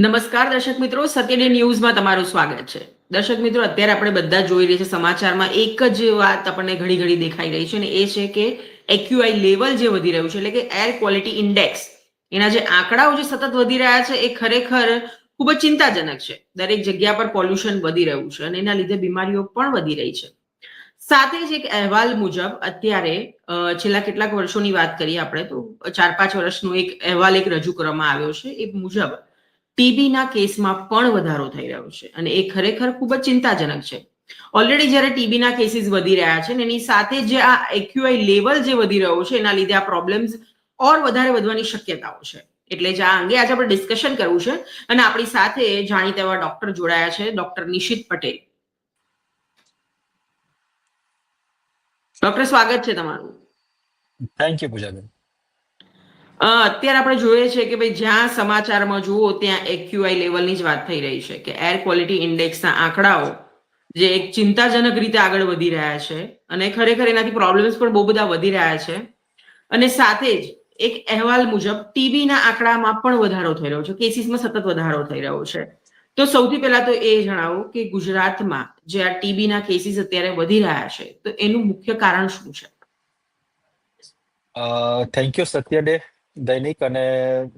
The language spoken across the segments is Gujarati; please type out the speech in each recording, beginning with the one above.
નમસ્કાર દર્શક મિત્રો સત્યડે ન્યૂઝમાં તમારું સ્વાગત છે. દર્શક મિત્રો, અત્યારે આપણે બધા જોઈ રહ્યા છે સમાચારમાં એક જ વાત આપણને ઘડી ઘડી દેખાઈ રહી છે અને એ છે કે એક્યુઆઈ લેવલ જે વધી રહ્યું છે, એટલે કે એર ક્વોલિટી ઇન્ડેક્સ, એના જે આંકડાઓ જે સતત વધી રહ્યા છે એ ખરેખર ખૂબ જ ચિંતાજનક છે. દરેક જગ્યા પર પોલ્યુશન વધી રહ્યું છે અને એના લીધે બીમારીઓ પણ વધી રહી છે. સાથે જ એક અહેવાલ મુજબ, અત્યારે છેલ્લા કેટલાક વર્ષોની વાત કરીએ આપણે, તો ચાર પાંચ વર્ષનો એક અહેવાલ એક રજૂ કરવામાં આવ્યો છે. એ મુજબ ટીબીના કેસમાં પણ વધારો થઈ રહ્યો છે અને એ ખરેખર ખૂબ જ ચિંતાજનક છે. ઓલરેડી જ્યારે ટીબીના કેસીસ વધી રહ્યા છે એની સાથે જે આ એક્યુઆઈ લેવલ જે વધી રહ્યો છે એના લીધે આ પ્રોબ્લેમ્સ ઓર વધારે વધવાની શક્યતાઓ છે. એટલે જ આ અંગે આજે આપણે ડિસ્કશન કરવું છે અને આપણી સાથે જાણીતા એવા ડોક્ટર જોડાયા છે ડોક્ટર નિશિત પટેલ. ડોક્ટર સ્વાગત છે તમારું. Thank you Poojaben. અત્યારે આપણે જોઈએ છે કે ભાઈ જ્યાં સમાચારમાં જુઓ ત્યાં એક્યુઆઈ લેવલની જ વાત થઈ રહી છે કે એર ક્વોલિટી ઇન્ડેક્સના આંકડાઓ જે એક ચિંતાજનક રીતે આગળ વધી રહ્યા છે અને ખરેખર એનાથી પ્રોબ્લેમ્સ પણ બહુ બધા વધી રહ્યા છે. અને સાથે જ એક અહેવાલ મુજબ ટીબીના આંકડામાં પણ વધારો થઈ રહ્યો છે, કેસીસમાં સતત વધારો થઈ રહ્યો છે. તો સૌથી પહેલા તો એ જણાવો કે ગુજરાતમાં જે આ ટીબીના કેસીસ અત્યારે વધી રહ્યા છે, તો એનું મુખ્ય કારણ શું છે? થેન્ક યુ સત્ય ડે દૈનિક અને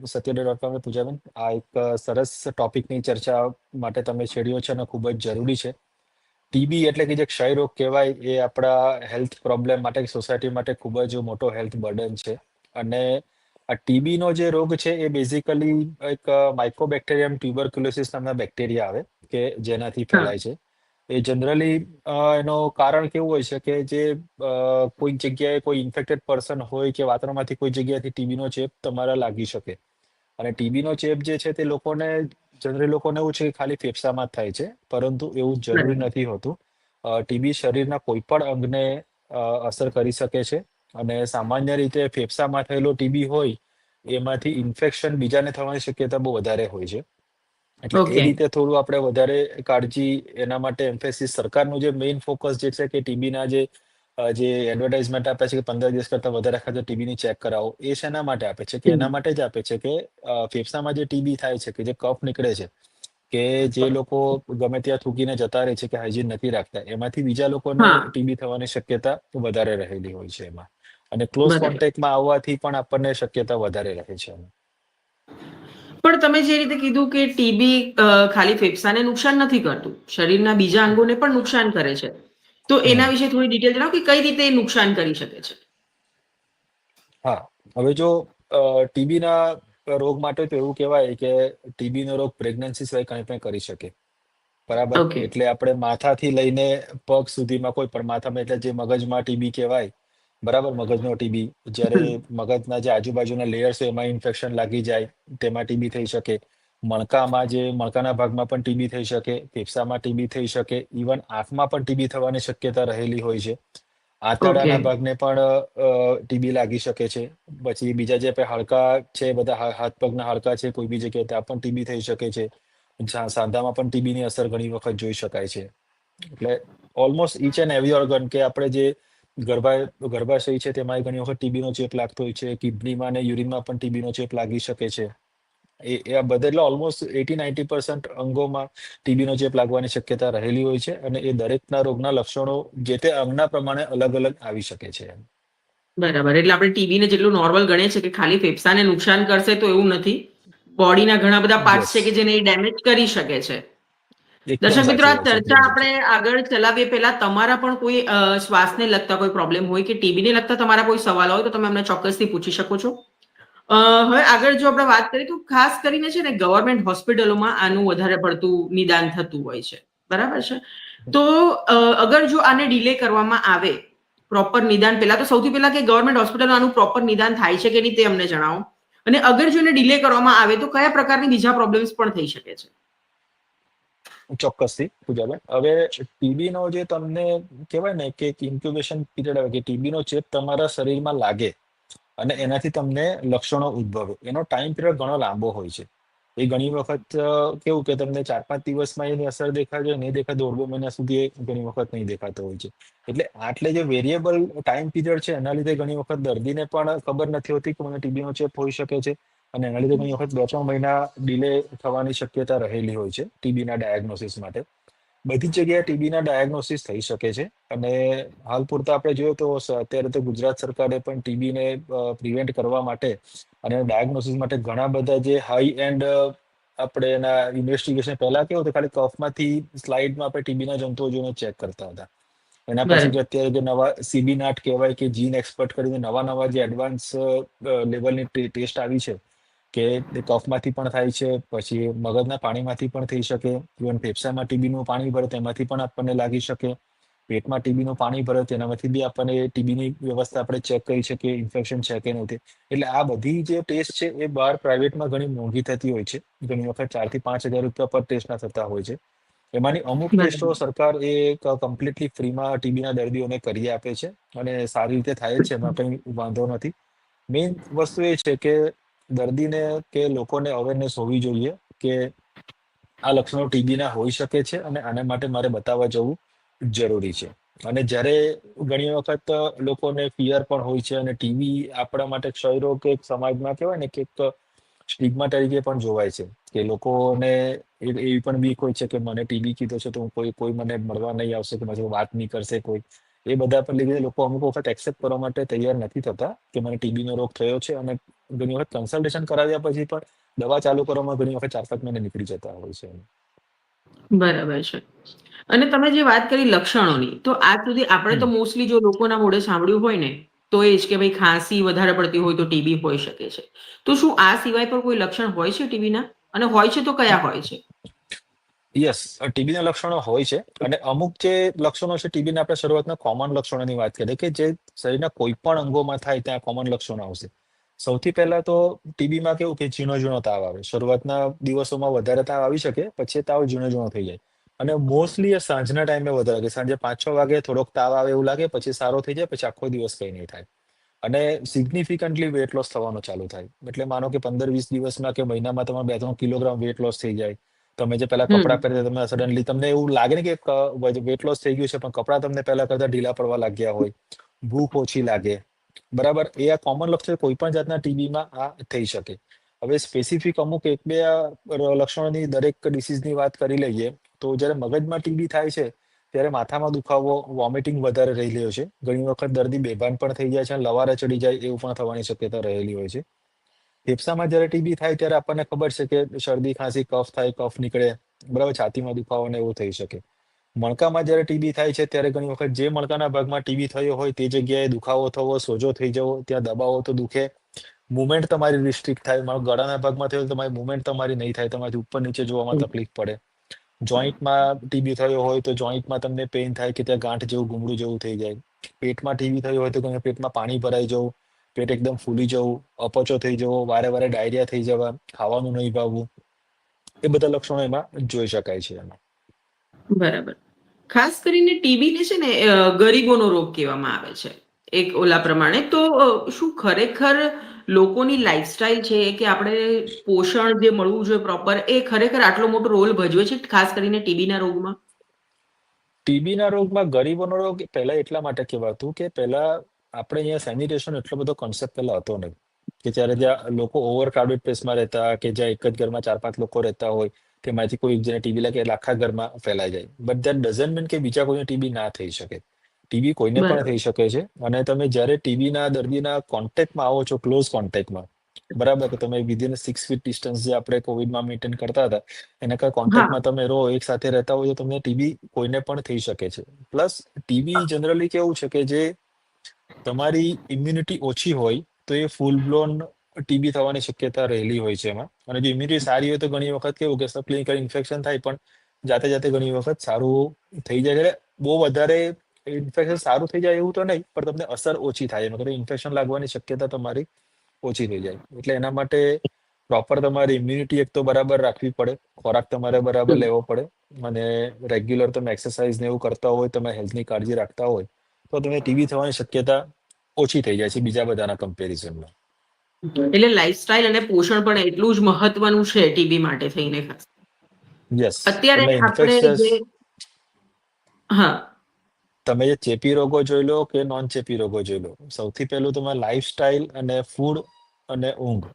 સત્યોદય ડોટ કોમ પૂજાબેન આ એક સરસ ટોપિકની ચર્ચા માટે તમે છેડ્યો છે અને ખૂબ જ જરૂરી છે. ટીબી એટલે કે જે ક્ષય રોગ કહેવાય એ આપણા હેલ્થ પ્રોબ્લેમ માટે સોસાયટી માટે ખૂબ જ મોટો હેલ્થ બર્ડન છે. અને આ ટીબીનો જે રોગ છે એ બેઝિકલી એક માઇક્રોબેક્ટેરિયમ ટ્યુબરક્યુલોસિસ નામના બેક્ટેરિયા આવે કે જેનાથી ફેલાય છે. એ જનરલી એનો કારણ કેવું હોય છે કે જે અ, કોઈ જગ્યાએ કોઈ ઇન્ફેક્ટેડ પર્સન હોય કે વાતાવરણમાંથી કોઈ જગ્યાએથી ટીબીનો ચેપ તમારા લાગી શકે. અને ટીબીનો ચેપ જે છે તે લોકોને જનરલી લોકોને એવું છે કે ખાલી ફેફસામાં જ થાય છે પરંતુ એવું જરૂરી નથી હોતું. ટીબી શરીરના કોઈ પણ અંગને અસર કરી શકે છે અને સામાન્ય રીતે ફેફસામાં થયેલો ટીબી હોય એમાંથી ઇન્ફેક્શન બીજાને થવાની શક્યતા બહુ વધારે હોય છે. એટલે એ રીતે થોડું આપણે વધારે કાળજી એના માટે એમ્ફેસિસ સરકારનું જે મેઇન ફોકસ જે છે કે ટીબીના જે જે એડવર્ટાઇઝમેન્ટ આપે છે કે પંદર દિવસ કરતા વધારે ખાતે ટીબીની ચેક કરાવો એ શેના માટે આપે છે કે એના માટે જ આપે છે કે ફેફસામાં જે ટીબી થાય છે કે જે કફ નીકળે છે કે જે લોકો ગમે ત્યાં થૂકીને જતા રહે છે કે હાઇજીન નથી રાખતા એમાંથી બીજા લોકોને. ટીબી થવાની શક્યતા વધારે રહેલી હોય છે એમાં અને ક્લોઝ. કોન્ટેક્ટમાં આવવાથી પણ આપણને શક્યતા વધારે રહે છે એમાં. પણ તમે જે રીતે કીધું કે ટીબી ખાલી ફેફસાને નુકસાન નથી કરતું શરીરના બીજા અંગોને પણ નુકસાન કરે છે. તો એના વિશે થોડી ડિટેલ જણાવો કે કઈ રીતે નુકસાન કરી શકે છે? હા હવે જો ટીબીના રોગ માટે તો એવું કહેવાય કે ટીબીનો રોગ પ્રેગ્નન્સી સિવાય કંઈ પણ કરી શકે. બરાબર? એટલે આપણે માથાથી લઈને પગ સુધીમાં કોઈ પણ માથામાં એટલે જે મગજમાં ટીબી કહેવાય બરાબર મગજનો ટીબી જ્યારે મગજના જે આજુબાજુના લેયર્સ છે એમાં ઇન્ફેક્શન લાગી જાય તેમાં ટીબી થઈ શકે. મણકામાં જે મણકાના ભાગમાં પણ ટીબી થઈ શકે ફેફસામાં ટીબી થઈ શકે. ઇવન આંખમાં પણ ટીબી થવાની શક્યતા રહેલી હોય છે. આંતરડાના ભાગને પણ ટીબી લાગી શકે છે. પછી બીજા જે હાડકા છે બધા હાથ પગના હાડકા છે કોઈ બી જગ્યાએ ત્યાં પણ ટીબી થઈ શકે છે. સાંધામાં પણ ટીબીની અસર ઘણી વખત જોઈ શકાય છે. એટલે almost each and every organ કે આપણે જે ગર્ભા ગર્ભાશય છે તેમાં ઘણી વખત ટીબીનો ચેપ લાગતો હોય છે કિડનીમાં અને યુરિનમાં પણ ટીબીનો ચેપ લાગી શકે છે. એ એ આ બધા એટલે ઓલમોસ્ટ એટી નાઇન્ટી પર્સન્ટ અંગોમાં ટીબીનો ચેપ લાગવાની શક્યતા રહેલી હોય છે અને એ દરેકના રોગના લક્ષણો જે તે અંગના પ્રમાણે અલગ અલગ આવી શકે છે. બરાબર એટલે આપણે ટીબીને જેટલું નોર્મલ ગણીએ છીએ કે ખાલી ફેફસાને નુકસાન કરશે તો એવું નથી. બોડીના ઘણા બધા પાર્ટ છે કે જેને ડેમેજ કરી શકે છે. દર્શક મિત્રો આ ચર્ચા આપણે આગળ ચલાવીએ. પહેલા તમારા પણ કોઈ શ્વાસને લગતા કોઈ પ્રોબ્લેમ હોય કે ટીબીને લગતા તમારા કોઈ સવાલ હોય તો તમે અમને ચોક્કસથી પૂછી શકો છો. હવે આગળ જો આપણે વાત કરીએ તો ખાસ કરીને છે ને ગવર્મેન્ટ હોસ્પિટલોમાં આનું વધારે પડતું નિદાન થતું હોય છે. બરાબર છે? તો અગર જો આને ડિલે કરવામાં આવે પ્રોપર નિદાન પહેલા તો સૌથી પહેલા કે ગવર્મેન્ટ હોસ્પિટલમાં આનું પ્રોપર નિદાન થાય છે કે નહીં તે અમને જણાવો. અને અગર જો એને ડિલે કરવામાં આવે તો કયા પ્રકારની બીજા પ્રોબ્લેમ્સ પણ થઈ શકે છે? ચોક્કસથી પૂજાબેન હવે ટીબી નો જે તમને કહેવાય ને કે ઇન્ક્યુબેશન પીરિયડ આવે કે ટીબી નો ચેપ તમારા શરીરમાં લાગે અને એનાથી તમને લક્ષણો ઉદ્ભવે. એનો ટાઈમ પિરિયડ ઘણો લાંબો હોય છે. એ ઘણી વખત કેવું કે તમને ચાર પાંચ દિવસમાં એની અસર દેખાય છે નહીં દેખાય દોઢ મહિના સુધી ઘણી વખત નહીં દેખાતો હોય છે. એટલે આટલે જે વેરિયેબલ ટાઈમ પીરિયડ છે એના લીધે ઘણી વખત દર્દીને પણ ખબર નથી હોતી કે મને ટીબી નો ચેપ હોઈ શકે છે. અને એના લીધે ઘણી વખત બે ત્રણ મહિના ડિલે થવાની શક્યતા રહેલી હોય છે ટીબીના ડાયગ્નોસિસ માટે. બધી જ જગ્યાએ ટીબીના ડાયગ્નોસિસ થઈ શકે છે અને હાલ પૂરતા આપણે જોયું તો અત્યારે તો ગુજરાત સરકારે પણ ટીબીને પ્રિવેન્ટ કરવા માટે અને ડાયગ્નોસિસ માટે ઘણા બધા જે હાઈ એન્ડ આપણે એના ઇન્વેસ્ટિગેશન પહેલા કેવું હતું ખાલી કફમાંથી સ્લાઇડમાં આપણે ટીબીના જંતુઓ જોઈને ચેક કરતા હતા. એના પછી અત્યારે જે નવા સીબી નાટ કહેવાય કે જીન એક્સપર્ટ કરીને નવા નવા જે એડવાન્સ લેવલની ટેસ્ટ આવી છે કે તે કફમાંથી પણ થાય છે પછી મગજના પાણીમાંથી પણ થઈ શકે ઇવન ફેફસામાં ટીબીનું પાણી ભરે તેમાંથી પણ આપણને લાગી શકે. પેટમાં ટીબીનું પાણી ભરે તેનામાંથી બી આપણને ટીબીની વ્યવસ્થા આપણે ચેક કરી શકીએ ઇન્ફેક્શન છે કે નથી. એટલે આ બધી જે ટેસ્ટ છે એ બહાર પ્રાઇવેટમાં ઘણી મોંઘી થતી હોય છે. ઘણી વખત ચારથી પાંચ હજાર રૂપિયા પર ટેસ્ટના થતા હોય છે. એમાંની અમુક. ટેસ્ટો સરકાર એ કમ્પ્લીટલી ફ્રીમાં ટીબીના દર્દીઓને કરી આપે છે અને સારી રીતે થાય છે એમાં કંઈ વાંધો નથી. મેઇન વસ્તુ એ છે કે દર્દીને કે લોકોને અવેરનેસ હોવી જોઈએ કે આ લક્ષણો ટીબીના હોઈ શકે છે અને આના માટે મારે બતાવવા જવું જરૂરી છે. અને જ્યારે ઘણી વખત લોકોને ફિયર પણ હોય છે અને ટીબી આપણા માટે ક્ષયરોગ કે સમાજમાં કહેવાય ને કે સ્ટિગમા તરીકે પણ જોવાય છે કે લોકોને એવી પણ બીક હોય છે કે મને ટીબી કીધો છે તો હું કોઈ કોઈ મને મળવા નહીં આવશે કે મારી વાત નહીં કરશે કોઈ. એ બધા પર લીધે લોકો અમુક વખત એક્સેપ્ટ કરવા માટે તૈયાર નથી થતા કે મને ટીબી નો રોગ થયો છે અને ઘણી વખત કન્સલ્ટેશન કરાવ્યા પછી પણ દવા ચાલુ કરવામાં ઘણી વખત ચાર પાંચ મહિને નીકળી જતા હોય છે. બરાબર છે. અને તમે જે વાત કરી લક્ષણોની તો આજ સુધી આપણે તો મોસ્ટલી જો લોકોના મોઢે સાંભળ્યું હોય ને તો એ જ કે ભાઈ ખાંસી વધારે પડતી હોય તો ટીબી હોઈ શકે છે. તો શું આ સિવાય પણ કોઈ લક્ષણ હોય છે ટીબીના અને હોય છે તો કયા હોય છે? યસ ટીબીના લક્ષણો હોય છે અને અમુક જે લક્ષણો છે ટીબીના આપણે શરૂઆતના કોમન લક્ષણોની વાત કરીએ કે જે શરીરના કોઈ પણ અંગોમાં થાય ત્યાં કોમન લક્ષણો આવશે. સૌથી પહેલા તો ટીબીમાં કેવું કે ઝીણો ઝીણો તાવ આવે. શરૂઆતના દિવસોમાં વધારે તાવ આવી શકે, પછી તાવ ઝીણો ઝીણો થઈ જાય. અને મોસ્ટલી એ સાંજના ટાઈમે વધારે કે સાંજે પાંચ છ વાગે થોડોક તાવ આવે એવું લાગે, પછી સારો થઈ જાય, પછી આખો દિવસ કંઈ નહીં થાય. અને સિગ્નિફિકન્ટલી વેટ લોસ થવાનો ચાલુ થાય. એટલે માનો કે પંદર વીસ દિવસમાં કે મહિનામાં તમારે બે ત્રણ કિલોગ્રામ વેટ લોસ થઈ જાય. તમે જે પહેલા હમ. કપડાં પહેરતા તમે સડનલી તમને એવું લાગે ને કે વેટ લોસ થઈ ગયું છે પણ કપડાં તમને પહેલા કરતા ઢીલા પડવા લાગ્યા હોય. ભૂખ ઓછી લાગે. બરાબર? એ આ કોમન લક્ષણ કોઈ પણ જાતના ટીબીમાં આ થઈ શકે. હવે સ્પેસિફિક અમુક એક બે આ લક્ષણોની દરેક ડિસીઝની વાત કરી લઈએ તો જ્યારે મગજમાં ટીબી થાય છે ત્યારે માથામાં દુખાવો વોમિટિંગ વધારે રહી રહ્યો છે. ઘણી વખત દર્દી બેભાન પણ થઈ જાય છે અને લવારે ચડી જાય એવું પણ થવાની શક્યતા રહેલી હોય છે. ફેફસામાં જ્યારે ટીબી થાય ત્યારે આપણને ખબર છે કે શરદી ખાંસી કફ થાય કફ નીકળે. બરાબર છાતીમાં દુખાવો ને એવું થઈ શકે. મણકામાં જ્યારે ટીબી થાય છે ત્યારે ઘણી વખત જે મણકાના ભાગમાં ટીબી થયો હોય તે જગ્યાએ દુખાવો થવો સોજો થઈ જવો ત્યાં દબાવો તો દુખે. મુવમેન્ટ તમારી રિસ્ટ્રિક્ટ થાય. મારો ગળાના ભાગમાં થયો તો તમારી મુવમેન્ટ તમારી નહીં થાય. તમારી ઉપર નીચે જોવામાં તકલીફ પડે. જોઈન્ટમાં ટીબી થયો હોય તો જોઈન્ટમાં તમને પેઇન થાય કે ત્યાં ગાંઠ જેવું ગુમડું જેવું થઈ જાય. પેટમાં ટીબી થયું હોય તો પેટમાં પાણી ભરાઈ જવું. પેટ એકદમ ફૂલી જવું અપચો થઈ જવો વારે વારે ડાયરિયા થઈ જવા ખાવાનું નહીં ભાવવું એ બધા લક્ષણો એમાં જોઈ શકાય છે એમાં. બરાબર. ખાસ કરીને ટીબી ને છે ને ગરીબોનો રોગ કહેવામાં આવે છે. એક ઓલા પ્રમાણે. તો શું ખરેખર લોકોની લાઈફસ્ટાઈલ છે કે આપણે પોષણ જે મળવું જોઈએ પ્રોપર એ ખરેખર આટલો મોટો રોલ ભજવે છે ખાસ કરીને ટીબીના રોગમાં? ટીબીના રોગમાં ગરીબોનો રોગ પહેલા એટલા માટે કહેવાતું કે પહેલા આપણે અહીંયા સેનિટેશન એટલો બધો કોન્સેપ્ટ પહેલા હતો નહીં. કે જ્યારે જ્યાં લોકો ઓવર ક્રાઉડેડ પ્લેસમાં રહેતા કે જ્યાં એક જ ઘરમાં ચાર પાંચ લોકો રહેતા હોય તેમાંથી કોઈ જેને ટીબી લાગે એટલે આખા ઘરમાં ફેલાઈ જાય. બટ દેટ ડઝન્ટ મીન કે બીજા કોઈને ટીબી ના થઈ શકે. ટીબી કોઈને પણ થઈ શકે છે. અને તમે જ્યારે ટીબીના દર્દીના કોન્ટેક્ટમાં આવો છો ક્લોઝ કોન્ટેક્ટમાં બરાબર? કે તમે વિધિન સિક્સ ફીટ ડિસ્ટન્સ જે આપણે કોવિડમાં મેન્ટેન કરતા હતા એના કારણે કોન્ટેક્ટમાં તમે રહો એક સાથે રહેતા હોય તો તમને ટીબી કોઈને પણ થઈ શકે છે. પ્લસ ટીબી જનરલી કેવું છે કે જે તમારી ઇમ્યુનિટી ઓછી હોય તો એ ફૂલ બ્લોન ટીબી થવાની શક્યતા રહેલી હોય છે એમાં. અને જો ઇમ્યુનિટી સારી હોય તો ઘણી વખત કેવું કે સબક્લિનિકલ ઇન્ફેક્શન થાય પણ જાતે જાતે ઘણી વખત સારું થઈ જાય. એટલે બહુ વધારે ઇન્ફેક્શન સારું થઈ જાય એવું તો નહીં, પણ તમને અસર ઓછી થાય. એમાં ઇન્ફેક્શન લાગવાની શક્યતા તમારી ઓછી થઈ જાય. એટલે એના માટે પ્રોપર તમારી ઇમ્યુનિટી એક તો બરાબર રાખવી પડે, ખોરાક તમારે બરાબર લેવો પડે. અને રેગ્યુલર તમે એક્સરસાઇઝ ને એવું કરતા હોય, તમે હેલ્થની કાળજી રાખતા હોય તો તમે ટીબી થવાની શક્યતા ઓછી થઈ જાય છે બીજા બધાના કમ્પેરિઝનમાં એટલે લાઈફસ્ટાઈલ અને પોષણ પણ એટલું જ મહત્વનું છે ટીબી માટે થઈને ખાસ. યસ અત્યારે આપણે જે હા. તમે જે ચેપી રોગો જોઈ લો કે નોન ચેપી રોગો જોઈ લો સૌથી પહેલું તમારે લાઈફસ્ટાઈલ અને ફૂડ અને ઊંઘ.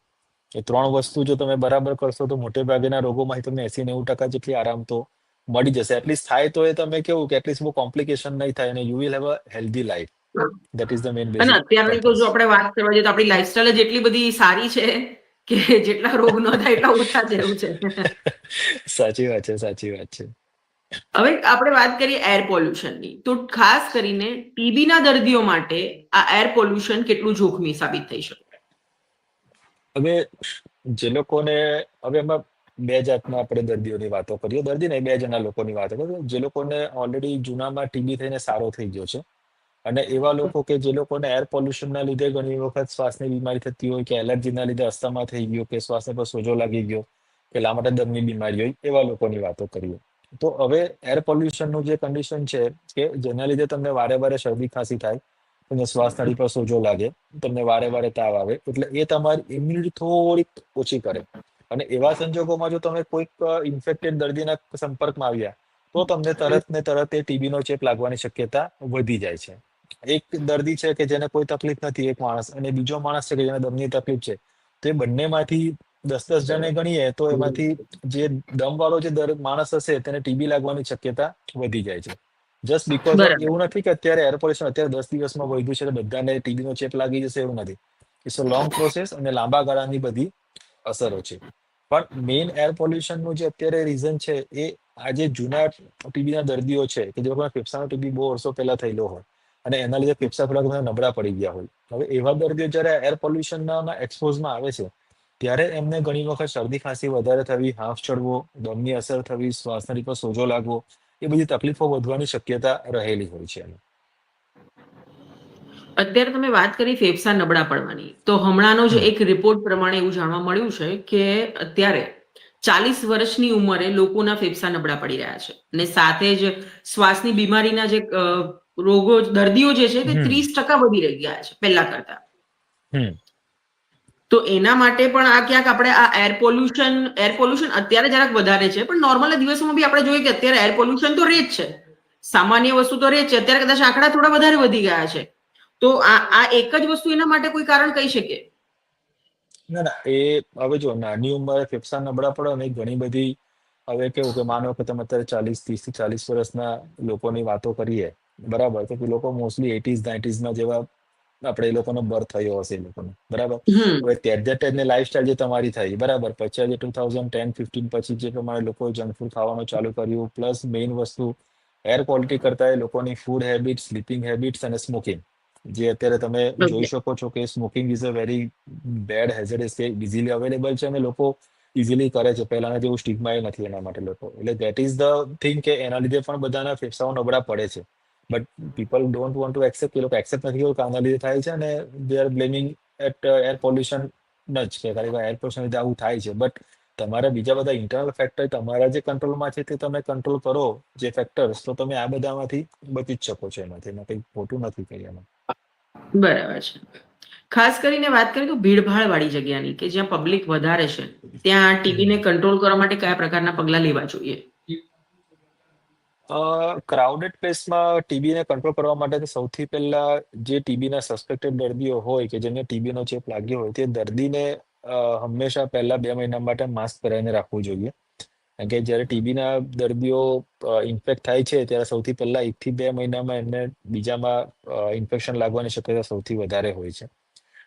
એ ત્રણ વસ્તુ જો તમે બરાબર કરશો તો મોટે ભાગેના રોગોમાંથી તમને એસી નેવું ટકા જેટલી આરામ તો મળી જશે. એટલીસ્ટ થાય તો એ તમે કેવું કે એટલીસ્ટ બહુ કોમ્પ્લિકેશન નહીં થાય અને you will have a healthy life that is the main અને અત્યારની તો જો આપણે વાત કરવા જઈએ તો આપણી લાઈફસ્ટાઈલ જ એટલી બધી સારી છે કે જેટલા રોગ ન થાય એટલા ઓછા જેવું છે. સાચી વાત છે સાચી વાત છે. હવે આપણે વાત કરીએ એર પોલ્યુશનની તો ખાસ કરીને ટીબી ના દર્દીઓ માટે આ એર પોલ્યુશન કેટલું જોખમી સાબિત થઈ શકે? હવે જે લોકોને હવે એમાં બે જાતના આપણે દર્દીઓની વાતો કરીએ. દર્દી નહીં, બે જણા લોકોની વાતો કરીએ. જે લોકોને ઓલરેડી જૂનામાં ટીબી થઈને સારો થઈ ગયો છે. અને એવા લોકો કે જે લોકોને એર પોલ્યુશનના લીધે ઘણી વખત શ્વાસની બીમારી થતી હોય કે એલર્જીના લીધે અસ્થમા થઈ ગયો, કે શ્વાસને પર સોજો લાગી ગયો, કે માટે દમની બીમારી હોય, એવા લોકોની વાતો કરીએ. તો હવે એર પોલ્યુશનનું જે કન્ડિશન છે કે જેના લીધે તમને વારે વારે શરદી ખાંસી થાય, તમને શ્વાસ નળી પર સોજો લાગે, તમને વારે વારે તાવ આવે, એટલે એ તમારી ઇમ્યુનિટી થોડીક ઓછી કરે. અને એવા સંજોગોમાં જો તમે કોઈક ઇન્ફેક્ટેડ દર્દીના સંપર્કમાં આવ્યા તો તમને તરત ને તરત એ ટીબી નો ચેપ લાગવાની શક્યતા વધી જાય છે. એક દર્દી છે કે જેને કોઈ તકલીફ નથી એક માણસ અને બીજો માણસ છે કે જેને દમની તકલીફ છે તો એ બંનેમાંથી દસ દસ જણે ગણીએ તો એમાંથી જે દમ વાળો જે દર માણસ હશે તેને ટીબી લાગવાની શક્યતા વધી જાય છે. જસ્ટ બીકોઝ એવું નથી કે અત્યારે એર પોલ્યુશન અત્યારે દસ દિવસમાં વધ્યું છે તો બધાને ટીબી નો ચેપ લાગી જશે એવું નથી. ઇટ્સ અ લોંગ પ્રોસેસ અને લાંબા ગાળાની બધી અસરો છે પણ મેઇન એર પોલ્યુશનનું જે અત્યારે રીઝન છે, એ આજે જૂના ટીબીના દર્દીઓ છે, કે જે લોકોને ફેફસાનો ટીબી બહુ વર્ષો પહેલા થયેલો હોય, અને એના લીધે ફેફસા થોડા નબળા પડી ગયા હોય હવે એવા દર્દીઓ જ્યારે એર પોલ્યુશનના એક્સપોઝમાં આવે છે, ત્યારે એમને ઘણી વખત શરદી ખાંસી વધારે થવી, હાફ ચડવો, દમની અસર થવી શ્વાસનળી પર સોજો લાગવો, એ બધી તકલીફો વધવાની શક્યતા રહેલી હોય છે એમાં. અત્યારે તમે વાત કરી ફેફસા નબળા પડવાની તો હમણાંનો જ એક રિપોર્ટ પ્રમાણે એવું જાણવા મળ્યું છે કે અત્યારે ચાલીસ વર્ષની ઉંમરે લોકોના ફેફસા નબળા પડી રહ્યા છે. અને સાથે જ શ્વાસની બીમારીના જે રોગો દર્દીઓ જે છે તે ત્રીસ ટકા વધી રહી ગયા છે પહેલા કરતા. તો એના માટે પણ આ ક્યાંક આપણે આ એર પોલ્યુશન એર પોલ્યુશન અત્યારે જરાક વધારે છે પણ નોર્મલ દિવસોમાં બી આપણે જોઈએ કે અત્યારે એર પોલ્યુશન તો રહે જ છે. સામાન્ય વસ્તુ તો રહે જ છે અત્યારે કદાચ આંકડા થોડા વધારે વધી ગયા છે. તો આ આ એક જ વસ્તુ એના માટે કોઈ કારણ કહી શકે? ના ના એ હવે જો નાની ઉંમરે ફેફસા નબળા પડે ને ઘણી બધી હવે કેવું કે માનો કે તમે અત્યારે ચાલીસ ત્રીસથી ચાલીસ વર્ષના લોકોની વાતો કરીએ બરાબર? તો લોકો મોસ્ટલી એટીઝ નાઇન્ટીઝમાં જેવા આપણે એ લોકોનો બર્થ થયો હશે એ લોકોનો બરાબર? હવે તેર દેટ ટાઈમની લાઈફસ્ટાઈલ જે તમારી થઈ બરાબર? પછી આજે ટુ થાઉઝન્ડ ટેન ફિફ્ટીન પછી જે પ્રમાણે લોકો જંક ફૂડ ખાવાનું ચાલુ કર્યું પ્લસ મેઇન વસ્તુ એર ક્વોલિટી કરતા એ લોકોની ફૂડ હેબિટ સ્લીપિંગ હેબિટ્સ અને સ્મોકિંગ જે અત્યારે તમે જોઈ શકો છો કે smoking is a very bad hazard છે ઇઝીલી અવેલેબલ છે અને લોકો ઇઝીલી કરે છે. પહેલાના જેવું સ્ટિગ્મા એ નથી એના માટે લોકો. એટલે દેટ ઇઝ ધ થિંગ કે એના લીધે પણ બધાના ફેફસાઓ નબળા પડે છે. But people don't want to accept એ લોકો એક્સેપ્ટ નથી કરતા આના લીધે થાય છે અને they are blaming at air pollution જ કે ખાલી એર પોલ્યુશન લીધે આવું થાય છે. બટ તમારા બીજા બધા ઇન્ટરનલ ફેક્ટર તમારા જે કંટ્રોલમાં છે તે તમે કંટ્રોલ કરો જે ફેક્ટર્સ તો તમે આ બધામાંથી બચી જ શકો છો એમાંથી. એમાં કંઈ ખોટું નથી કરી એમાં. બરાબર છે. ખાસ કરીને વાત કરીએ તો ભીડભાડ વાળી જગ્યાની કે જ્યાં પબ્લિક વધારે છે ત્યાં ટીબી ને કંટ્રોલ કરવા માટે કયા પ્રકારના પગલા લેવા જોઈએ? ક્રાઉડેડ પ્લેસમાં ટીબીને કંટ્રોલ કરવા માટે સૌથી પહેલા જે ટીબીના સસ્પેક્ટેડ દર્દીઓ હોય કે જેમને ટીબીનો ચેપ લાગ્યો હોય તે દર્દીને હંમેશા પહેલા બે મહિના માટે માસ્ક પહેરાવીને રાખવું જોઈએ. કારણ કે જ્યારે ટીબીના દર્દીઓ ઇન્ફેક્ટ થાય છે ત્યારે સૌથી પહેલા એકથી બે મહિનામાં એમને બીજામાં ઇન્ફેક્શન લાગવાની શક્યતા સૌથી વધારે હોય છે.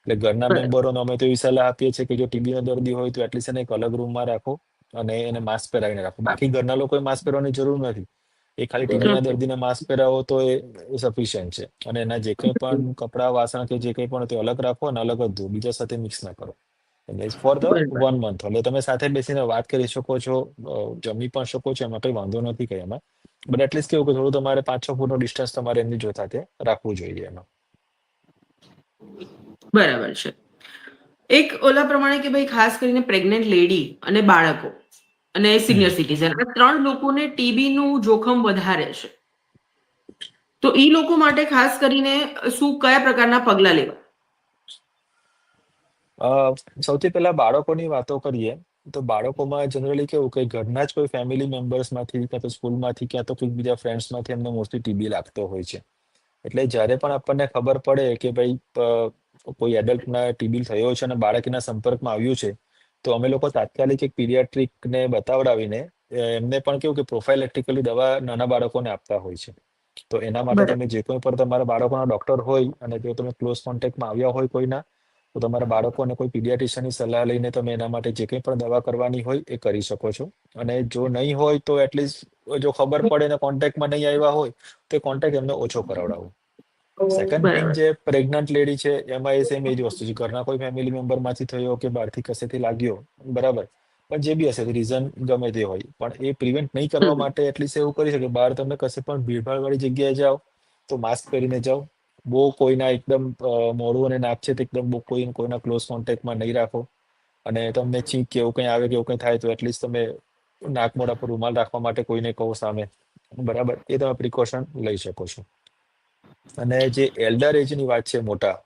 એટલે ઘરના મેમ્બરોને અમે તો એવી સલાહ આપીએ છીએ કે જો ટીબીનો દર્દી હોય તો એટલીસ્ટ એને એક અલગ રૂમમાં રાખો અને એને માસ્ક પહેરાવીને રાખો. બાકી ઘરના લોકોએ માસ્ક પહેરવાની જરૂર નથી. એ ખાલી ટીબીના. દર્દીને માસ્ક પહેરાવો તો એ સફિશિયન્ટ છે. અને એના જે કંઈ પણ કપડાં વાસણ કે જે કંઈ પણ તે અલગ રાખો અને અલગ જ ધો બીજા સાથે મિક્સ ના કરો. એટલે ફોર ધ વન મંથ એટલે તમે સાથે બેસીને વાત કરી શકો છો જમી પણ શકો છો એમાં કંઈ વાંધો નથી કંઈ એમાં. બટ એટલીસ્ટ કેવું કે થોડું તમારે પાંચ છ ફૂટનો ડિસ્ટન્સ તમારે એમની જોતા તે રાખવું જોઈએ એમાં. બરાબર છે. એક ઓલા પ્રમાણે કે ભાઈ ખાસ કરીને પ્રેગ્નન્ટ લેડી અને બાળકો અને સિનિયર સિટીઝન આ ત્રણ લોકોને ટીબી નું જોખમ વધારે છે. તો એ લોકો માટે ખાસ કરીને શું કયા પ્રકારના પગલા લેવા? અ, સૌથી પહેલા બાળકોની વાતો કરીએ. તો બાળકોમાં જનરલી કેવું કે ઘરના જ કોઈ ફેમિલી મેમ્બર્સમાંથી કાં તો સ્કૂલમાંથી ક્યાં તો કોઈક બીજા ફ્રેન્ડ્સમાંથી એમને મોસ્ટલી ટીબી લાગતો હોય છે. એટલે જ્યારે પણ આપણને ખબર પડે કે ભાઈ અ, કોઈ એડલ્ટના ટીબી થયો છે અને બાળક એના સંપર્કમાં આવ્યું છે તો અમે લોકો તાત્કાલિક એક પીડિયાટ્રિકને બતાવડાવીને અ, એમને પણ કેવું કે પ્રોફાઇલેક્ટ્રિકલી દવા નાના બાળકોને આપતા હોય છે. તો એના માટે બરાબર. તમે જે કોઈ પણ તમારા બાળકોના ડોક્ટર હોય અને જો તમે ક્લોઝ કોન્ટેક્ટમાં આવ્યા હોય કોઈના તો તમારા બાળકોને કોઈ પીડિયાટ્રિશિયનની સલાહ લઈને તમે એના માટે જે કંઈ પણ દવા કરવાની હોય એ કરી શકો છો. અને જો નહીં હોય તો એટલીસ્ટ જો ખબર પડે ને કોન્ટેક્ટમાં નહીં આવ્યા હોય તો કોન્ટેક્ટ એમને ઓછો કરાવડાવો. સેકન્ડ થિંગ જે પ્રેગ્નન્ટ લેડી છે એમાં એ સેમ એ જ વસ્તુ છે. ઘરના કોઈ ફેમિલી મેમ્બરમાંથી થયો કે બહારથી કશેથી લાગ્યો બરાબર. પણ જે બી હશે રીઝન ગમે તે હોય. પણ એ પ્રિવેન્ટ નહીં કરવા માટે એટલીસ્ટ એવું કરી શકે. બહાર તમે કશે પણ ભીડભાડ વાળી જગ્યાએ જાઓ તો માસ્ક પહેરીને જાઓ. બહુ કોઈના એકદમ મોઢું અને નાક છે તે એકદમ બહુ કોઈ કોઈના ક્લોઝ કોન્ટેક્ટમાં નહીં રાખો. અને તમને છીંક કે એવું કંઈ આવે કે એવું કંઈ થાય તો એટલીસ્ટ તમે નાક મોઢા પર રૂમાલ રાખવા માટે કોઈને કહો સામે. બરાબર? એ તમે પ્રિકોશન લઈ શકો છો. અને જે એલ્ડર એજની વાત છે મોટા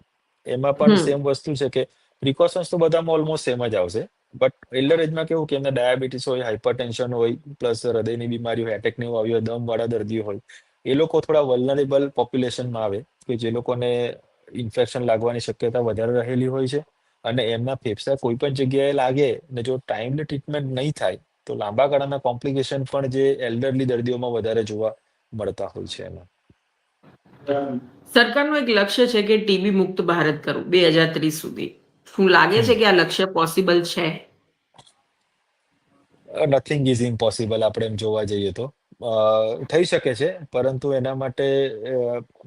એમાં પણ સેમ વસ્તુ છે કે પ્રિકોશન્સ તો બધામાં ઓલમોસ્ટ સેમ જ આવશે. બટ એલ્ડર એજમાં કેવું કે એમને ડાયાબિટીસ હોય હાઇપરટેન્શન હોય પ્લસ હૃદયની બીમારી હોય એટેકની આવી હોય દમ વાળા દર્દીઓ હોય એ લોકો થોડા વલ્નરેબલ પોપ્યુલેશનમાં આવે કે જે લોકોને ઇન્ફેક્શન લાગવાની શક્યતા વધારે રહેલી હોય છે અને એમના ફેફસા કોઈ પણ જગ્યાએ લાગે ને જો ટાઈમલી ટ્રીટમેન્ટ નહીં થાય તો લાંબા ગાળાના કોમ્પ્લિકેશન પણ જે એલ્ડરલી દર્દીઓમાં વધારે જોવા મળતા હોય છે એમાં. સરકારનું એક લક્ષ્ય છે કે ટીબી મુક્ત ભારત કરવું બે હજાર ત્રીસ સુધી. શું લાગે છે કે આ લક્ષ્ય પોસિબલ છે? નથિંગ ઇઝ ઇમ્પોસિબલ આપણે એમ જોવા જઈએ તો. થઈ શકે છે, પરંતુ એના માટે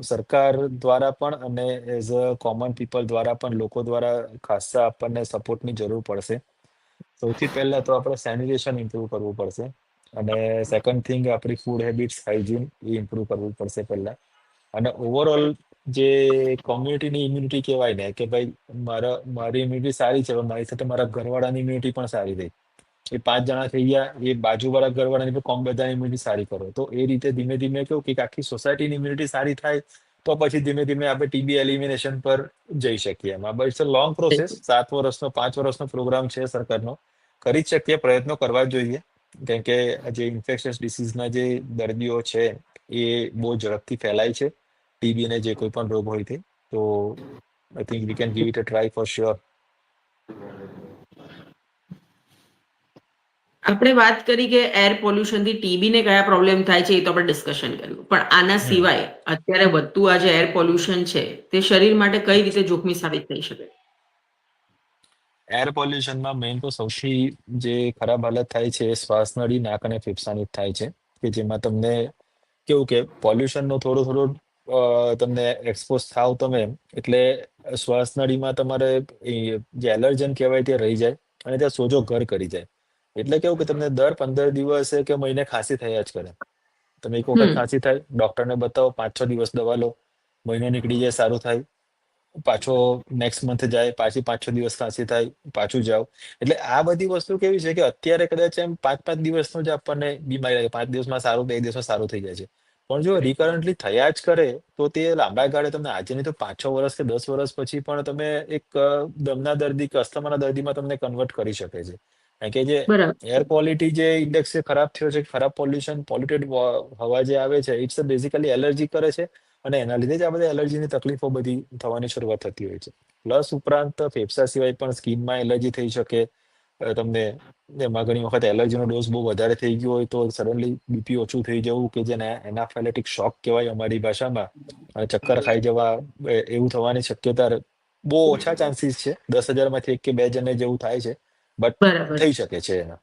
સરકાર દ્વારા પણ અને એઝ અ કોમન પીપલ દ્વારા પણ લોકો દ્વારા ખાસ્સા આપણને સપોર્ટની જરૂર પડશે. સૌથી પહેલા તો આપણે સેનિટેશન ઇમ્પ્રૂવ કરવું પડશે અને સેકન્ડ થિંગ આપણી ફૂડ હેબિટ્સ હાઇજીન એ ઇમ્પ્રૂવ કરવું પડશે પહેલા. અને ઓવરઓલ જે કોમ્યુનિટીની ઇમ્યુનિટી કહેવાય ને કે ભાઈ મારા, મારી ઇમ્યુનિટી સારી છે મારી સાથે મારા ઘરવાળાની ઇમ્યુનિટી પણ સારી રહી. એ પાંચ જણા થઈ ગયા એ બાજુવાળા ઘરવાળાની પણ કોમ બધા ઇમ્યુનિટી સારી કરો. તો એ રીતે ધીમે ધીમે કેવું કે આખી સોસાયટીની ઇમ્યુનિટી સારી થાય તો પછી ધીમે ધીમે આપણે ટીબી એલિમિનેશન પર જઈ શકીએ એમાં. But it's a long process સાત વર્ષનો પાંચ વર્ષનો પ્રોગ્રામ છે સરકારનો. કરી જ શકીએ પ્રયત્નો કરવા જ જોઈએ. કેમ કે જે ઇન્ફેક્શિયસ ડિસીઝના જે દર્દીઓ છે એ બહુ ઝડપથી ફેલાય છે. ટીબી ને જે કોઈ પણ રોગ હોય તે. તો I think we can give it a try for sure આપણે વાત કરી કે એર પોલ્યુશનથી ટીબી ને કયા પ્રોબ્લેમ થાય છે એ તો આપણે ડિસ્કશન કર્યું. પણ આના સિવાય અત્યારે વધતું આ જે એર પોલ્યુશન છે તે શરીર માટે કઈ રીતે જોખમી સાબિત થઈ શકે? એર પોલ્યુશનમાં મેઇન તો સૌથી જે ખરાબ હાલત થાય છે શ્વાસ નળી નાક અને ફેફસાની થાય છે. કે જેમાં તમને કેવું કે પોલ્યુશનનો થોડો થોડો અ, તમને એક્સપોઝ થાવ તમે એટલે શ્વાસ નળીમાં તમારે જે એલર્જન કહેવાય તે રહી જાય અને ત્યાં સોજો ઘર કરી જાય. એટલે કેવું કે તમને દર પંદર દિવસે કે મહિને ખાંસી થયા જ કરે. તમે એક વખત ખાંસી થાય ડોક્ટરને બતાવો પાંચ છ દિવસ દવા લો મહિનો નીકળી જાય સારું થાય. પાછો નેક્સ્ટ મંથ જાય પાછી પાંચ છ દિવસ ખાંસી થાય પાછું જાઓ. એટલે આ બધી વસ્તુ કેવી છે કે અત્યારે કદાચ એમ પાંચ પાંચ દિવસનું જ આપણને બીમારી લાગે. પાંચ દિવસમાં સારું બે દિવસમાં સારું થઈ જાય છે. પણ જો રિકરન્ટલી થયા જ કરે તો તે લાંબા ગાળે તમને આજે નહીં તો પાંચ છ વર્ષ કે દસ વર્ષ પછી પણ તમે એક દમના દર્દી કે અસ્થમાના દર્દીમાં તમને કન્વર્ટ કરી શકે છે. કે જે એર ક્વોલિટી જે ઇન્ડેક્સ જે ખરાબ થયો છે ખરાબ પોલ્યુશન પોલ્યુટેડ હવા જે આવે છે ઇટ્સ બેઝિકલી એલર્જી કરે છે અને એના લીધે જ આ બધા એલર્જીની તકલીફો બધી થવાની શરૂઆત થતી હોય છે. પ્લસ ઉપરાંત ફેફસા સિવાય પણ સ્કિનમાં એલર્જી થઈ શકે. તમને એમાં ઘણી વખત એલર્જીનો ડોઝ બહુ વધારે થઈ ગયો હોય તો સડનલી બીપી ઓછું થઈ જવું કે જેને એનાફેલેટિક શોક કહેવાય અમારી ભાષામાં. અને ચક્કર ખાઈ જવા એવું થવાની શક્યતા બહુ ઓછા ચાન્સીસ છે. દસ હજારમાંથી એક કે બે જણને જેવું થાય છે. બટ થઈ શકે છે એના.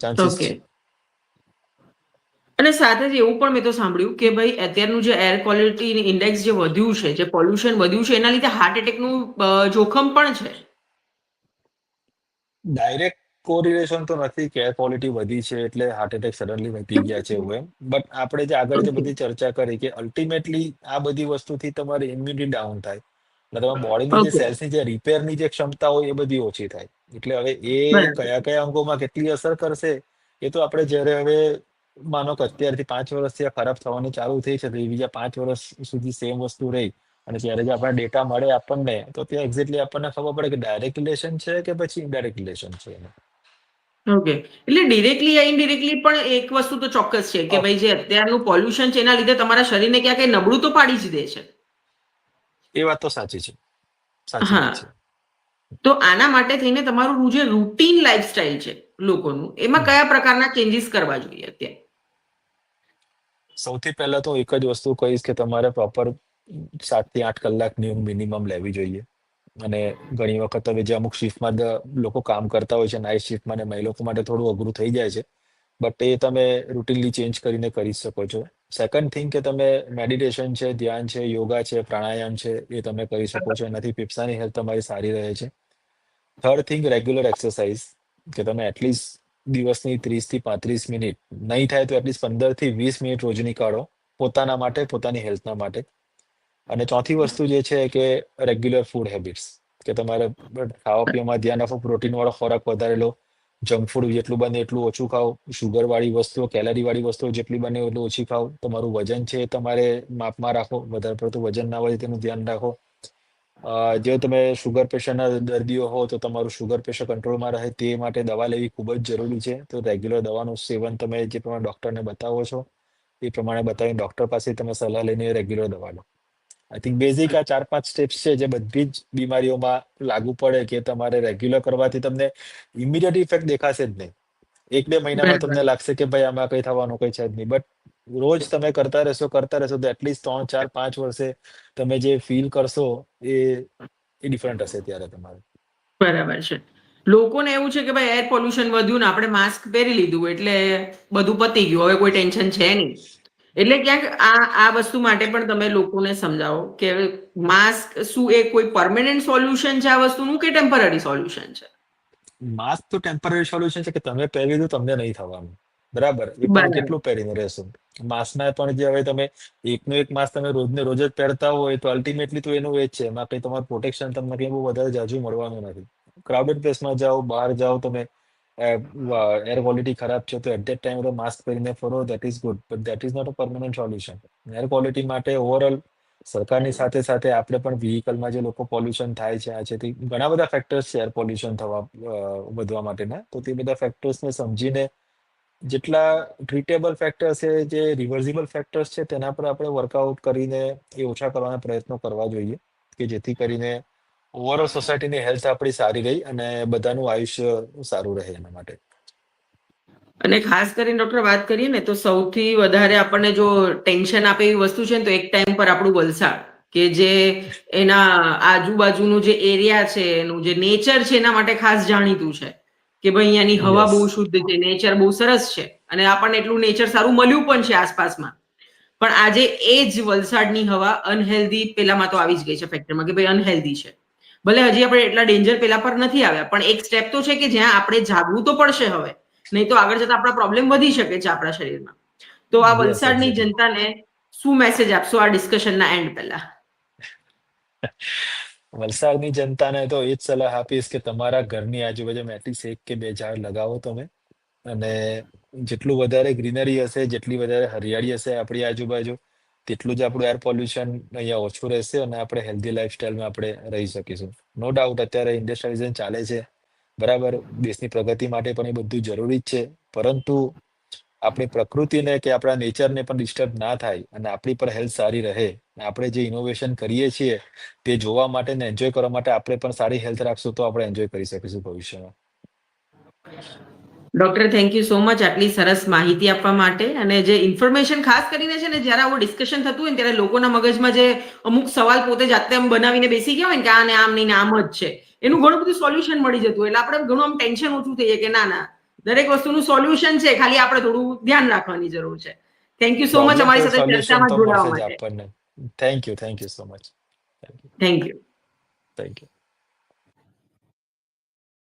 ચાન્સીસ છે અને સાથે જ એવું પણ મેં તો સાંભળ્યું કે ભાઈ અત્યારનું જે એર ક્વોલિટી ઇન્ડેક્સ જે વધ્યું છે જે પોલ્યુશન વધ્યું છે એના લીધે હાર્ટ એટેકનું જોખમ પણ છે. ડાયરેક્ટ કોરિલેશન તો નથી કે એર ક્વોલિટી વધી છે એટલે હાર્ટ એટેક સડનલી વધી ગયા છે એવું એમ. બટ આપણે જે આગળ જે બધી ચર્ચા કરી કે અલ્ટિમેટલી આ બધી વસ્તુથી તમારી ઇમ્યુનિટી ડાઉન થાય. અને તમારા બોડીની જે. સેલ્સની જે રિપેરની જે ક્ષમતા હોય એ બધી ઓછી થાય. એટલે હવે એ કયા કયા અંગોમાં કેટલી અસર કરશે એ તો આપણે જ્યારે હવે માનો કે અત્યારથી પાંચ વર્ષથી આ ખરાબ થવાની ચાલુ થઈ છે તો એ બીજા પાંચ વર્ષ સુધી સેમ વસ્તુ રહી. અને જ્યારે જે આપણને ડેટા મળે આપણને તો ત્યાં એક્ઝેક્ટલી આપણને ખબર પડે કે ડાયરેક્ટ રિલેશન છે કે પછી ઇનડાયરેક્ટ રિલેશન છે એને. ઓકે એટલે ડિરેક્ટલી યા ઇનડિરેક્ટલી પણ એક વસ્તુ તો ચોક્કસ છે કે ભાઈ જે અત્યારનું પોલ્યુશન છે એના લીધે તમારા શરીરને ક્યાંક કઈ નબળું તો પાડી જ દે છે. એ વાત તો સાચી છે. સાચી છે. તો આના માટે થઈને તમારું જે રૂટીન લાઈફસ્ટાઈલ છે લોકોનું એમાં કયા પ્રકારના ચેન્જીસ કરવા જોઈએ અત્યારે? સૌથી પહેલા તો એક જ વસ્તુ કહીશ કે તમારે પ્રોપર સાતથી આઠ કલાકની ઊંઘ મિનિમમ લેવી જોઈએ. અને ઘણી વખત હવે જે અમુક શિફ્ટમાં લોકો કામ કરતા હોય છે નાઇટ શિફ્ટમાં ને લોકો માટે થોડું અઘરું થઈ જાય છે. બટ એ તમે રૂટીનલી ચેન્જ કરીને કરી શકો છો. સેકન્ડ થિંગ કે તમે મેડિટેશન છે ધ્યાન છે યોગા છે પ્રાણાયામ છે એ તમે કરી શકો છો. એનાથી ફેફસાની હેલ્થ તમારી સારી રહે છે. થર્ડ થિંગ રેગ્યુલર એક્સરસાઇઝ કે તમે એટલીસ્ટ દિવસની ત્રીસથી પાંત્રીસ મિનિટ, નહીં થાય તો એટલીસ્ટ પંદરથી વીસ મિનિટ રોજની કાઢો પોતાના માટે, પોતાની હેલ્થના માટે. અને ચોથી વસ્તુ જે છે કે રેગ્યુલર ફૂડ હેબિટ્સ કે તમારે ખાવા પીવામાં ધ્યાન રાખો પ્રોટીન વાળો ખોરાક વધારે લો જંક ફૂડ જેટલું બને એટલું ઓછું ખાઓ શુગર વાળી વસ્તુઓ કેલરી વાળી વસ્તુઓ જેટલી બને એટલું ઓછી ખાઓ. તમારું વજન છે તમારે માપમાં રાખો, વધારે પડતું વજન ના હોય તેનું ધ્યાન રાખો. અ, જો તમે શુગર પ્રેશરના દર્દીઓ હો તો તમારું શુગર પ્રેશર કંટ્રોલમાં રહે તે માટે દવા લેવી ખૂબ જ જરૂરી છે. તો રેગ્યુલર દવાનું સેવન તમે જે પ્રમાણે ડૉક્ટરને બતાવો છો એ પ્રમાણે બતાવીને ડૉક્ટર પાસે તમે સલાહ લઈને રેગ્યુલર દવા લો. આઈ થિંક બેઝિક આ ચાર પાંચ સ્ટેપ્સ છે જે બધી જ બીમારીઓમાં લાગુ પડે કે તમારે રેગ્યુલર કરવાથી તમને ઇમિડિયેટ ઇફેક્ટ દેખાશે જ નહીં. એક બે મહિનામાં બરાબર. તમને લાગશે કે ભાઈ આમાં કઈ થવાનું કઈ છે જ નહીં. બટ રોજ તમે કરતા રહેશો કરતા રહેશો તો એટલીસ્ટ ત્રણ ચાર પાંચ વર્ષે તમે જે ફીલ કરશો એ એ ડિફરન્ટ હશે ત્યારે તમારે. બરાબર છે. લોકોને એવું છે કે ભાઈ એર પોલ્યુશન વધ્યું ને આપણે માસ્ક પહેરી લીધું એટલે બધું પતી ગયું હવે કોઈ ટેન્શન છે નહીં. એટલે ક્યાંક આ આ વસ્તુ માટે પણ તમે લોકોને સમજાવો કે માસ્ક શું એ કોઈ પરમેનન્ટ સોલ્યુશન છે આ વસ્તુનું કે ટેમ્પરરી સોલ્યુશન છે? માસ્ક તો ટેમ્પરરી સોલ્યુશન છે કે તમે પહેરી લીધું તમને નહીં થવાનું. બરાબર. એ પણ કેટલું પહેરીને રહેશો? માસ્કના પણ જે હવે તમે એકનો એક માસ તમે રોજને રોજ જ પહેરતા હોય તો અલ્ટિમેટલી તો એનું એ જ છે. એમાં કંઈ તમારું પ્રોટેક્શન તમને કંઈ બહુ વધારે જાજુ મળવાનું નથી. ક્રાઉડેડ પ્લેસમાં જાઓ બહાર જાઓ તમે એર ક્વોલિટી ખરાબ છે તો એટ ધેટ ટાઈમ માસ્ક પહેરીને ફરો that is good but that is not a permanent solution air quality માટે ઓવરઓલ સરકારની સાથે સાથે આપણે પણ વ્હીકલમાં જે લોકો પોલ્યુશન થાય છે આ છે તે ઘણા બધા ફેક્ટર્સ છે એર પોલ્યુશન થવા વધવા માટેના. તો તે બધા ફેક્ટર્સને સમજીને જેટલા ટ્રીટેબલ ફેક્ટર્સ છે, જે રિવર્સિબલ ફેક્ટર્સ છે, તેના પર આપણે વર્કઆઉટ કરીને એ ઓછા કરવાના પ્રયત્નો કરવા જોઈએ કે જેથી કરીને ઓવરઓલ સોસાયટીની હેલ્થ આપણી સારી રહી અને બધાનું આયુષ્ય સારું રહે એના માટે. અને ખાસ કરીને ડોક્ટર વાત કરીએ ને, તો સૌથી વધારે આપણને જો ટેન્શન આપે એવી વસ્તુ છે ને, તો એક ટાઈમ પર આપણું વલસાડ, કે જે એના આજુબાજુનું જે એરિયા છે, એનું જે નેચર છે, એના માટે ખાસ જાણીતું છે. કે ભાઈ અહીંયાની હવા બહુ શુદ્ધ છે નેચર બહુ સરસ છે. અને આપણને એટલું નેચર સારું મળ્યું પણ છે આસપાસમાં. પણ આજે એ જ વલસાડની હવા અનહેલ્ધી પેલામાં તો આવી જ ગઈ છે ફેક્ટરીમાં કે ભાઈ અનહેલ્ધી છે. ભલે હજી આપણે એટલા ડેન્જર પેલા પર નથી આવ્યા પણ એક સ્ટેપ તો છે કે જ્યાં આપણે જાગવું તો પડશે હવે. નહીં તો આગળ જતા આપણા પ્રોબ્લેમ વધી શકે છે આપણા શરીરમાં. તો આ વલસાડની જનતાને શું મેસેજ આપશો આ ડિસ્કશનના એન્ડ પહેલા? વલસાડની જનતાને તો એ જ સલાહ આપીશ કે તમારા ઘરની આજુબાજુ એટલીસ્ટ એક કે બે ઝાડ લગાવો તમે. અને જેટલું વધારે ગ્રીનરી હશે, જેટલી વધારે હરિયાળી હશે આપણી આજુબાજુ, તેટલું જ આપણું એર પોલ્યુશન અહીંયા ઓછું રહેશે અને આપણે હેલ્ધી લાઈફસ્ટાઈલમાં આપણે રહી શકીશું. નો ડાઉટ અત્યારે ઇન્ડસ્ટ્રીઝન ચાલે છે. બરાબર, દેશની પ્રગતિ માટે પણ એ બધું જરૂરી જ છે. પરંતુ આપણી પ્રકૃતિને કે આપણા નેચરને પણ ડિસ્ટર્બ ના થાય અને આપણી પર હેલ્થ સારી રહે. અને આપણે જે ઇનોવેશન કરીએ છીએ, તે જોવા માટે ને એન્જોય કરવા માટે આપણે પણ સારી હેલ્થ રાખશું તો આપણે એન્જોય કરી શકીશું ભવિષ્યમાં. Doctor thank you so much આટલી સરસ માહિતી આપવા માટે અને જે ઇન્ફોર્મેશન ખાસ કરીને છે ને, જ્યારે આવું ડિસ્કશન થતું હોય ત્યારે લોકોના મગજમાં જે અમુક સવાલ પોતે જાતે આમ બનાવીને બેસી ગયા હોય ને કે આ ને આમ નહીં આમ જ છે. એનું ઘણું બધું સોલ્યુશન મળી જતું એટલે આપણે ઘણું આમ ટેન્શન ઓછું થઈએ કે ના ના. દરેક વસ્તુનું સોલ્યુશન છે ખાલી આપણે થોડું ધ્યાન રાખવાની જરૂર છે. થેન્ક યુ સો મચ અમારી સાથે ચર્ચામાં જોડાવા માટે. Thank you thank you so much thank you thank you